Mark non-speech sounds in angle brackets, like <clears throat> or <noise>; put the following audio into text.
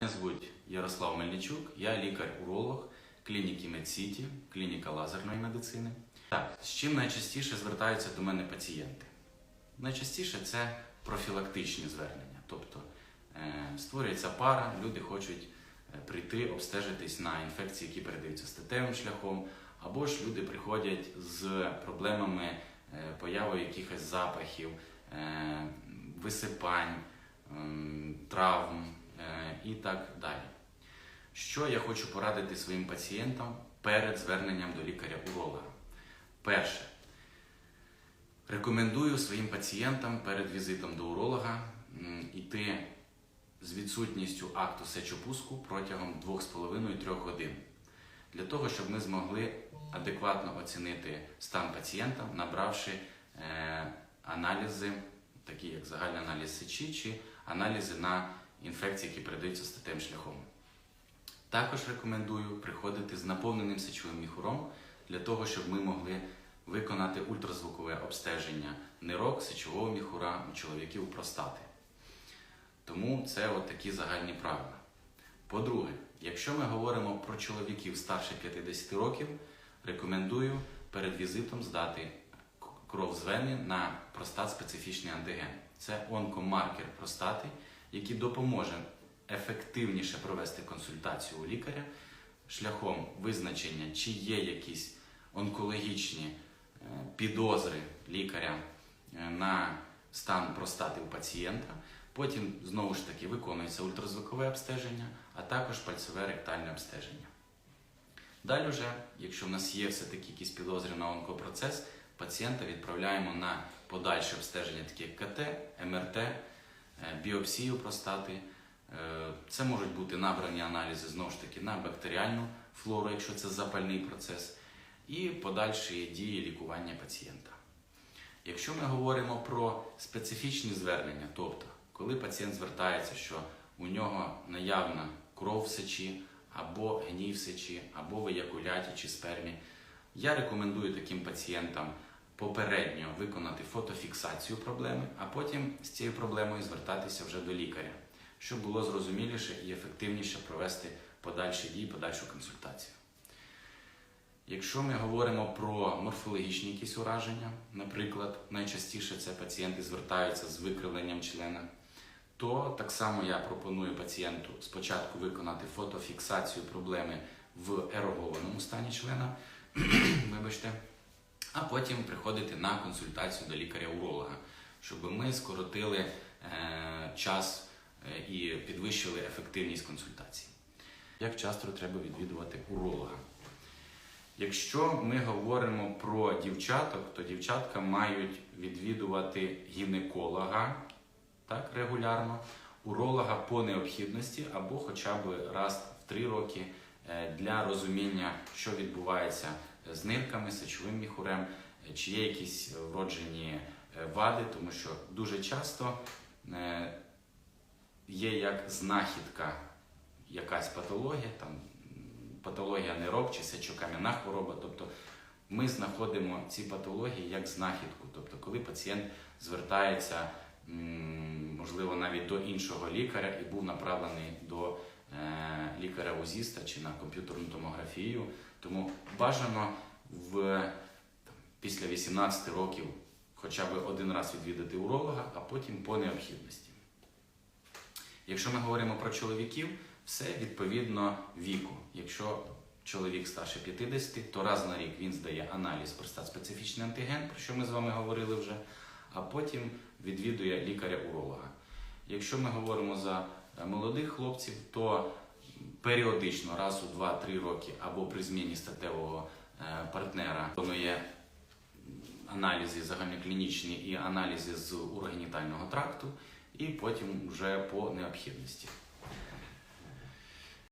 Мене звуть Ярослав Мельничук, я лікар-уролог клініки Медсіті, клініка лазерної медицини. Так, з чим найчастіше звертаються до мене пацієнти? Найчастіше це профілактичні звернення. Тобто е, створюється пара, люди хочуть е, прийти, обстежитись на інфекції, які передаються статевим шляхом, або ж люди приходять з проблемами е, появи якихось запахів, висипань, травм і так далі. Що я хочу порадити своїм пацієнтам перед зверненням до лікаря-уролога? Перше, рекомендую своїм пацієнтам перед візитом до уролога йти з відсутністю акту сечопуску протягом 2,5-3 годин. Для того, щоб ми змогли адекватно оцінити стан пацієнта, набравши е, аналізи, такі як загальний аналіз сечі чи аналізи на інфекції, які передаються статевим шляхом. Також рекомендую приходити з наповненим сечовим міхуром для того, щоб ми могли виконати ультразвукове обстеження нирок, сечового міхура у чоловіків простати. Тому це от такі загальні правила. По-друге, якщо ми говоримо про чоловіків старше 50 років, рекомендую перед візитом здати кров з вени на простат-специфічний антиген. Це онкомаркер простати, який допоможе ефективніше провести консультацію у лікаря шляхом визначення, чи є якісь онкологічні е, підозри лікаря е, на стан простати у пацієнта. Потім знову ж таки виконується ультразвукове обстеження, а також пальцеве ректальне обстеження. Далі, вже, якщо в нас є все-таки якісь підозри на онкопроцес, пацієнта відправляємо на подальше обстеження, такі як КТ, МРТ, біопсію простати. Е, Це можуть бути набрані аналізи знову ж таки на бактеріальну флору, якщо це запальний процес, і подальші дії лікування пацієнта. Якщо ми говоримо про специфічні звернення, тобто коли пацієнт звертається, що у нього наявна кров в сечі, або гній в сечі, або в еякуляті чи спермі, я рекомендую таким пацієнтам попередньо виконати фотофіксацію проблеми, а потім з цією проблемою звертатися вже до лікаря, щоб було зрозуміліше і ефективніше провести подальші дії, подальшу консультацію. Якщо ми говоримо про морфологічні якісь ураження, наприклад, найчастіше це пацієнти звертаються з викривленням члена, то так само я пропоную пацієнту спочатку виконати фотофіксацію проблеми в ерогованому стані члена, <clears throat> вибачте, а потім приходити на консультацію до лікаря-уролога, щоб ми скоротили е, час е, і підвищили ефективність консультації. Як часто треба відвідувати уролога? Якщо ми говоримо про дівчаток, то дівчатка мають відвідувати гінеколога так, регулярно, уролога по необхідності або хоча б раз в три роки е, для розуміння, що відбувається з нирками, сечовим міхурем, е, чи є якісь вроджені е, вади, тому що дуже часто е, є як знахідка якась патологія, там патологія нирок чи сечокам'яна хвороба. Тобто ми знаходимо ці патології як знахідку. Тобто, коли пацієнт звертається, можливо, навіть до іншого лікаря і був направлений до лікаря-узіста чи на комп'ютерну томографію. Тому бажано в, після 18 років хоча б один раз відвідати уролога, а потім по необхідності. Якщо ми говоримо про чоловіків, все відповідно віку. Якщо чоловік старше 50, то раз на рік він здає аналіз простат-специфічний антиген, про що ми з вами говорили вже, а потім відвідує лікаря-уролога. Якщо ми говоримо за е, молодих хлопців, то періодично раз у 2-3 роки або при зміні статевого е, партнера виконує аналізи загальноклінічні і аналізи з урогенітального тракту, і потім вже по необхідності.